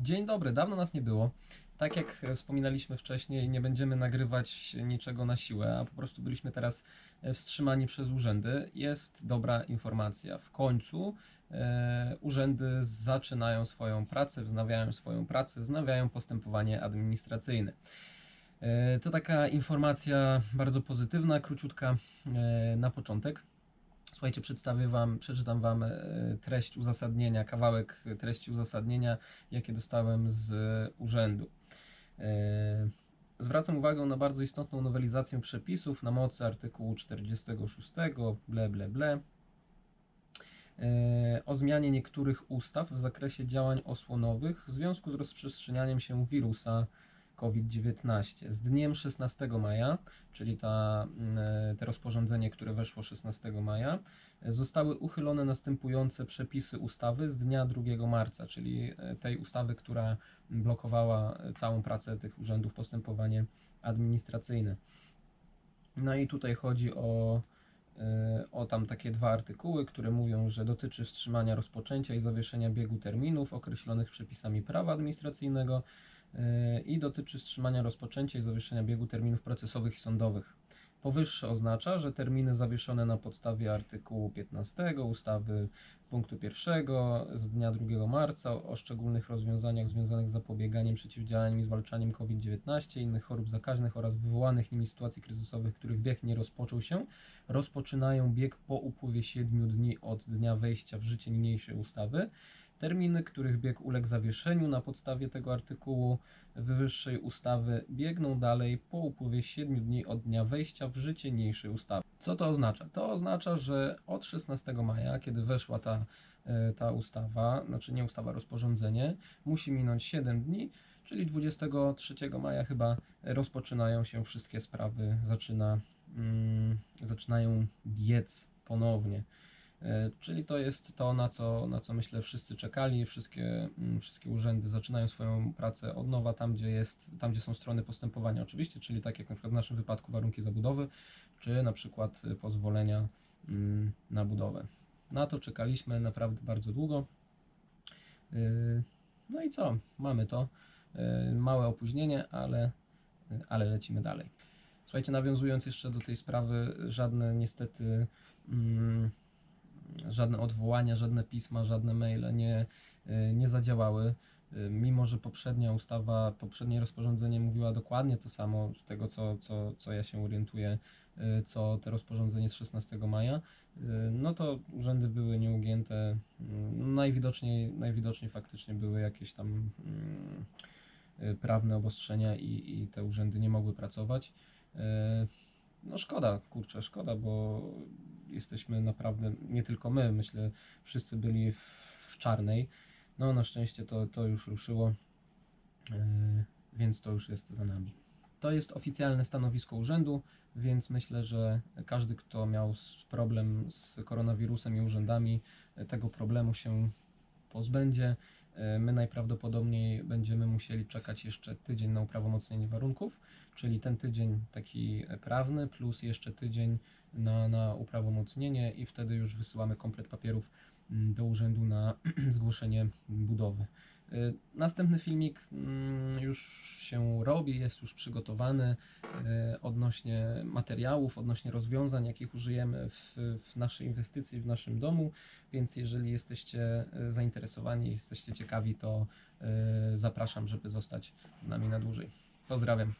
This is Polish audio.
Dzień dobry, dawno nas nie było. Tak jak e, wspominaliśmy wcześniej, nie będziemy nagrywać niczego na siłę, a po prostu byliśmy teraz e, wstrzymani przez urzędy. Jest dobra informacja. W końcu e, urzędy zaczynają swoją pracę, wznawiają swoją pracę, wznawiają postępowanie administracyjne. E, To taka informacja bardzo pozytywna, króciutka e, na początek. Słuchajcie, przedstawię Wam, przeczytam Wam e, treść uzasadnienia, kawałek treści uzasadnienia, jakie dostałem z urzędu. E, Zwracam uwagę na bardzo istotną nowelizację przepisów na mocy artykułu 46, ble, ble, ble, e, o zmianie niektórych ustaw w zakresie działań osłonowych w związku z rozprzestrzenianiem się wirusa COVID-19. Z dniem 16 maja, czyli ta, mm, te rozporządzenie, które weszło 16 maja, e, zostały uchylone następujące przepisy ustawy z dnia 2 marca, czyli e, tej ustawy, która blokowała e, całą pracę tych urzędów, postępowanie administracyjne. No i tutaj chodzi o, e, o tam takie dwa artykuły, które mówią, że dotyczy wstrzymania rozpoczęcia i zawieszenia biegu terminów określonych przepisami prawa administracyjnego e, i dotyczy wstrzymania rozpoczęcia i zawieszenia biegu terminów procesowych i sądowych. Powyższe oznacza, że terminy zawieszone na podstawie artykułu 15 ustawy punktu 1 z dnia 2 marca o szczególnych rozwiązaniach związanych z zapobieganiem, przeciwdziałaniem i zwalczaniem COVID-19 i innych chorób zakaźnych oraz wywołanych nimi sytuacji kryzysowych, których bieg nie rozpoczął się, rozpoczynają bieg po upływie 7 dni od dnia wejścia w życie niniejszej ustawy. Terminy, których bieg uległ zawieszeniu na podstawie tego artykułu wyższej ustawy biegną dalej po upływie 7 dni od dnia wejścia w życie niniejszej ustawy. Co to oznacza? To oznacza, że od 16 maja, kiedy weszła ta, e, ta ustawa, znaczy nie ustawa, rozporządzenie, musi minąć 7 dni, czyli 23 maja chyba rozpoczynają się wszystkie sprawy, zaczyna, mm, zaczynają biec ponownie. E, Czyli to jest to, na co, na co myślę wszyscy czekali. Wszystkie, mm, wszystkie urzędy zaczynają swoją pracę od nowa, tam gdzie, jest, tam gdzie są strony postępowania, oczywiście, czyli tak jak na przykład w naszym wypadku warunki zabudowy, czy na przykład pozwolenia mm, na budowę. Na to czekaliśmy naprawdę bardzo długo. Y, No i co? Mamy to. Y, Małe opóźnienie, ale, ale lecimy dalej. Słuchajcie, nawiązując jeszcze do tej sprawy, żadne niestety. Mm, żadne odwołania, żadne pisma, żadne maile nie, y, nie zadziałały. Y, Mimo, że poprzednia ustawa, poprzednie rozporządzenie mówiła dokładnie to samo, z tego co, co, co ja się orientuję, y, co te rozporządzenie z 16 maja, no to urzędy były nieugięte. Mm, Najwidoczniej, najwidoczniej faktycznie były jakieś tam mm, prawne obostrzenia i, i te urzędy nie mogły pracować. No szkoda, kurczę, szkoda, bo jesteśmy naprawdę, nie tylko my, myślę, wszyscy byli w, w czarnej. No na szczęście to, to już ruszyło, yy, więc to już jest za nami. To jest oficjalne stanowisko urzędu, więc myślę, że każdy, kto miał problem z koronawirusem i urzędami, yy, tego problemu się pozbędzie. Yy, My najprawdopodobniej będziemy musieli czekać jeszcze tydzień na uprawomocnienie warunków, czyli ten tydzień taki e, prawny, plus jeszcze tydzień na, na uprawomocnienie i wtedy już wysyłamy komplet papierów mm, do urzędu na zgłoszenie budowy. Y, Następny filmik mm, już się robi, jest już przygotowany y, odnośnie materiałów, odnośnie rozwiązań, jakich użyjemy w, w naszej inwestycji, w naszym domu, więc jeżeli jesteście y, zainteresowani, jesteście ciekawi, to zapraszam, żeby zostać z nami na dłużej. Pozdrawiam.